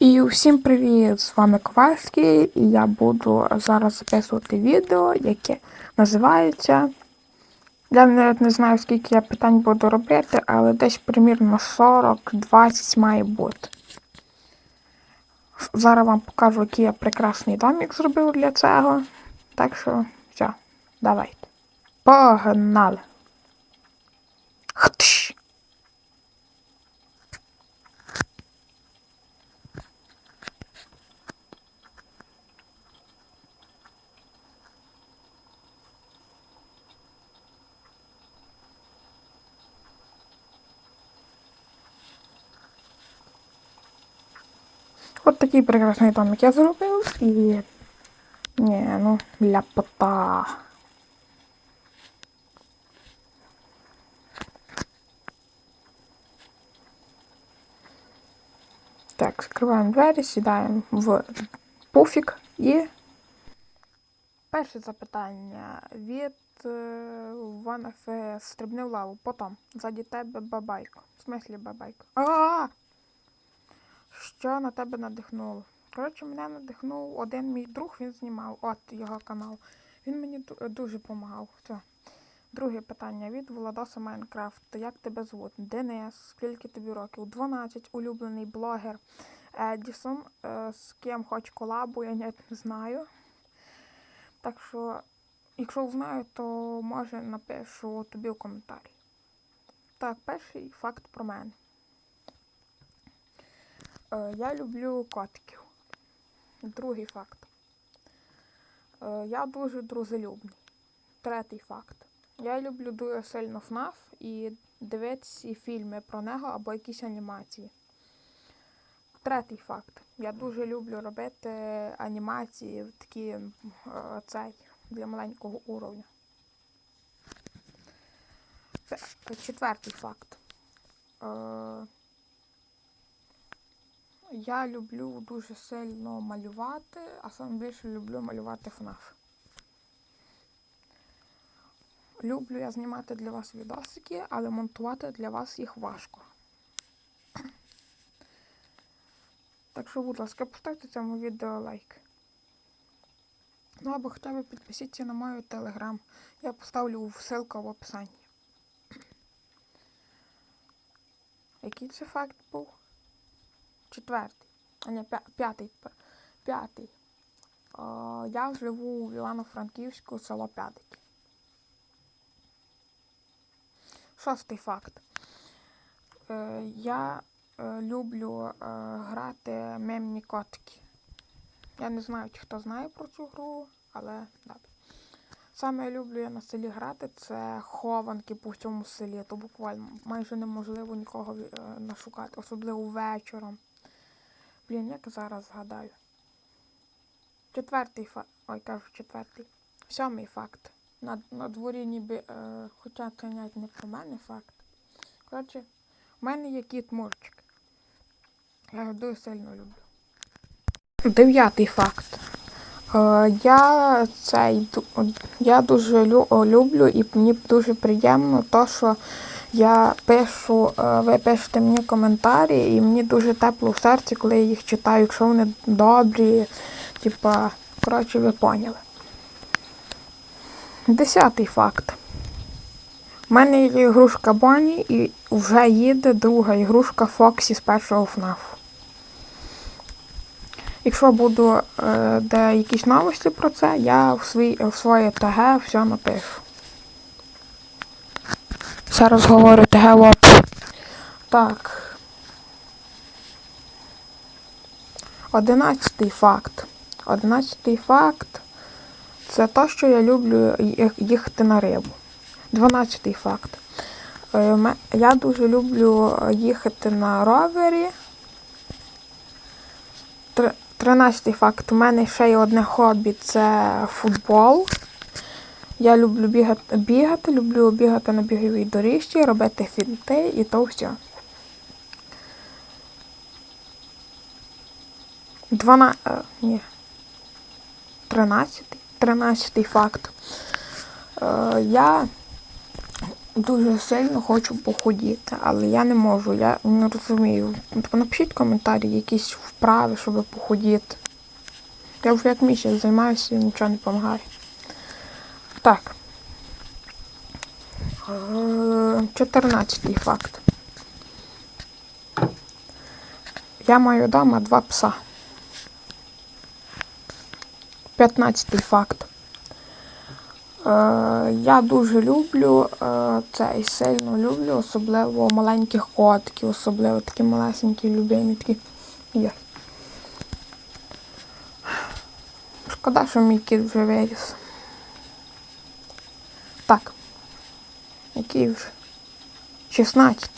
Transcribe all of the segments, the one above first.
І всім привіт! З вами Ковальський, і я буду зараз записувати відео, яке називається. Я навіть не знаю, скільки я питань буду робити, але десь примірно 40-20 має бути. Зараз вам покажу, який я прекрасний домик зробив для цього. Так що, все, давайте. Погнали! От такий прекрасний домик я зробив і. Ні, ну, ляпота. Так, закриваємо двері, сідаємо в пуфік і. Перше запитання від е, Ван ФС. В лаву. Потім. Ззаді тебе бабайко. В смислі бабайко. А! Що на тебе надихнуло? Коротше, мене надихнув один мій друг, він знімав от його канал. Він мені дуже допомагав. Все. Друге питання від Владоса Майнкрафт. Як тебе звуть? Денис, скільки тобі років? 12, улюблений блогер Едісон. Е, З ким хоч колабу, я навіть не знаю. Так що, якщо знаю, то може напишу тобі в коментарі. Так, перший факт про мене. Е, Я люблю котиків. Другий факт. Е, Я дуже дружелюбний. Третій факт. Я люблю дуже сильно ФНАФ і дивитися фільми про нього або якісь анімації. Третій факт. Я дуже люблю робити анімації такі е, цей, для маленького уровня. Четвертий факт. Я люблю дуже сильно малювати, а саме більше люблю малювати ФНАФ. Люблю я знімати для вас відосики, але монтувати для вас їх важко. Так що, будь ласка, поставте цьому відео лайк. Ну або хоча б підпишіться на мою телеграм. Я поставлю ссылку в описанні. Який це факт був? Четвертий. А не, п'ятий. П'ятий. Я живу в Івано-Франківську, село П'ятики. Шостий факт. Е, я е, люблю е, грати мемні котики. Я не знаю, чи хто знає про цю гру, але добре. Саме я люблю я на селі грати це хованки по всьому селі. То буквально майже неможливо нікого е, нашукати, особливо вечором. Блін, як зараз згадаю. Четвертий факт. Ой, кажу четвертий. Сьомий факт. На, на дворі ніби, е, хоча це навіть не про мене факт. Коротше, в мене є кіт Мурчик. Я його дуже сильно люблю. Дев'ятий факт. Е, я цей я дуже лю- люблю і мені дуже приємно то, що я пишу, е, ви пишете мені коментарі, і мені дуже тепло в серці, коли я їх читаю, якщо вони добрі, типа, коротше, ви поняли. Десятий факт. У мене є ігрушка Бонні і вже їде друга ігрушка Фоксі з першого ФНАФу. Якщо буду е, де якісь новості про це, я в, свій, в своє ТГ все напишу. Зараз говорю ТГ. Так. Одинадцятий факт. Одинадцятий факт це те, що я люблю їхати на рибу. Дванадцятий факт. Е, Я дуже люблю їхати на ровері. Тринадцятий факт. У мене ще є одне хобі це футбол. Я люблю бігати, бігати, люблю бігати на біговій доріжці, робити фінти і то все. Двана... е, Ні. Тринадцятий. Тринадцятий факт. Е, я дуже сильно хочу похудіти, але я не можу, я не розумію. Тобто Напишіть коментарі, якісь вправи, щоб похудіти. Я вже як місяць займаюся і нічого не допомагає. Так. Е, 14 факт. Я маю вдома два пса. 15 факт. Е, я дуже люблю е, цей сильно люблю, особливо маленьких котиків, особливо такі малесенькі, любимі є. Шкода, що мій кіт вже виріс. Так. Який вже? 16.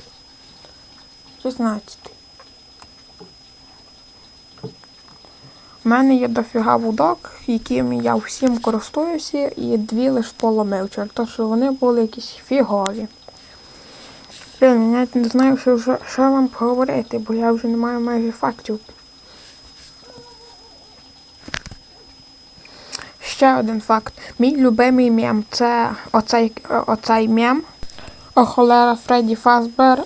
16. У мене є дофіга вудок, якими я всім користуюся, і дві лиш поломив, через те, що вони були якісь фігові. Я навіть не знаю, що, вже, що вам поговорити, бо я вже не маю майже фактів. Ще один факт. Мій любимий мем це оцей, оцей мем. О холера Фредді Фазбер.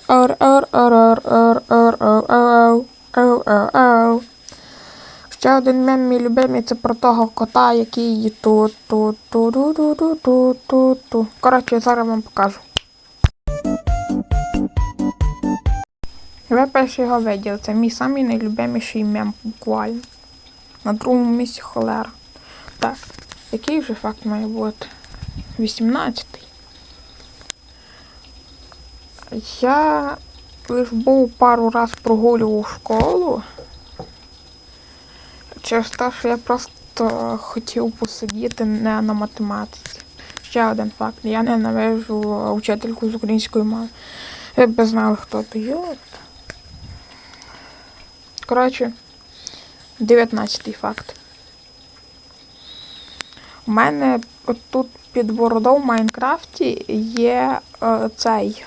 Ще один мем мій любимий це про того кота, який тут тут ту ту ту ту ту ту ту Коротше, зараз вам покажу. Ви перший його виділи, це мій самий найлюбиміший мем буквально. На другому місці холера. Так, який вже факт має бути? 18. Я лиш був пару раз прогулював школу. Через те, що я просто хотів посидіти не на математиці. Ще один факт. Я ненавижу вчительку з української мови. Ви б знали, хто то є. Коротше, 19 факт. У мене тут під бородою в Майнкрафті є е, цей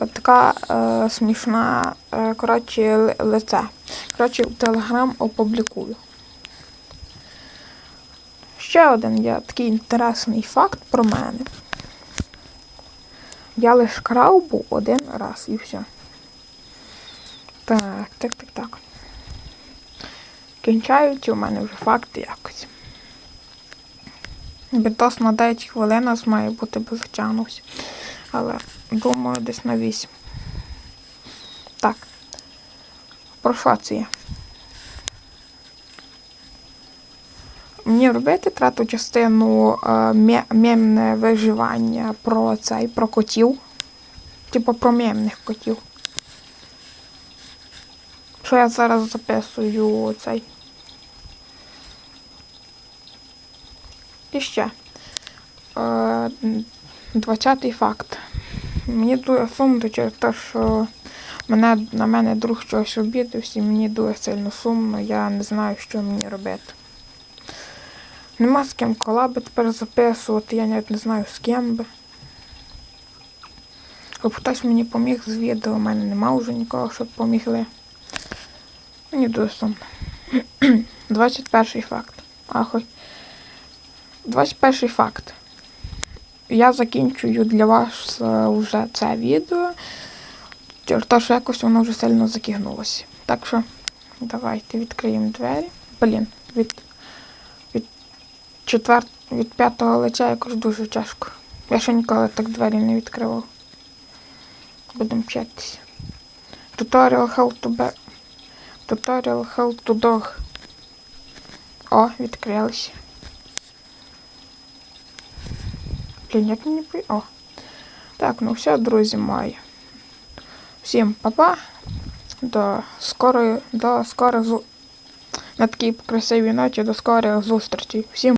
е, така е, смішна е, коротше, лице. Коротше, в Телеграм опублікую. Ще один є такий інтересний факт про мене. Я лише крав був один раз і все. Так, так, так, так. Кінчаються у мене вже факти якось. Бітос на 9 хвилин нас має бути би затягнувся. Але думаю, десь на 8. Так. Про що це є? Мені робити трету частину е, мє- мемне виживання про цей, про котів. Типу про мемних котів. Що я зараз записую цей. І ще. Е, 20-й факт. Мені дуже сумно через те, що мене, на мене друг щось обідався, і мені дуже сильно сумно, я не знаю, що мені робити. Нема з ким колаби тепер записувати, я навіть не знаю з ким би. Щоб хтось мені поміг з відео, у мене нема вже нікого, щоб помігли. Мені дуже сумно. 21 факт. Ахой. 21 факт. Я закінчую для вас е, вже це відео. Те, що якось воно вже сильно закигнулося. Так що давайте відкриємо двері. Блін, від, від, четвер... від п'ятого лиця якось дуже тяжко. Я ще ніколи так двері не відкривав. Будемо вчитися. Tutorial how to be... Tutorial how to dog. О, відкрилися. Блін, як мені. О. Так, ну все, друзі мої. Всім па-па. До скорої, до скорих. На такій красивій ноті, до скорих зустрічей. Всім